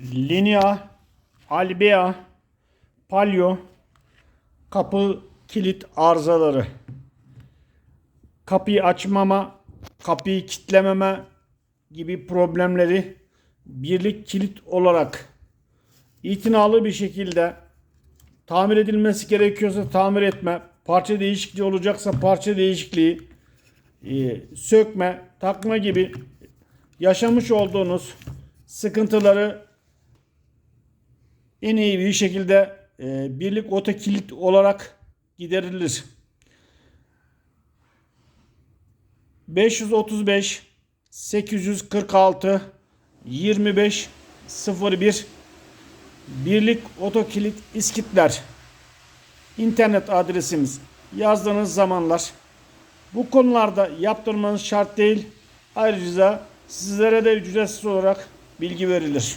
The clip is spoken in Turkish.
Linea, Albea, Palio, kapı kilit arızaları. Kapıyı açmama, kapıyı kitlememe gibi problemleri birlik kilit olarak itinalı bir şekilde tamir edilmesi gerekiyorsa tamir etme, parça değişikliği olacaksa parça değişikliği, e, sökme, takma gibi yaşamış olduğunuz sıkıntıları en iyi bir şekilde e, birlik otokilit olarak giderilir. 535 846 25 01 Birlik Otokilit İskitler internet adresimiz yazdığınız zamanlar bu konularda yaptırmanız şart değil. Ayrıca sizlere de ücretsiz olarak bilgi verilir.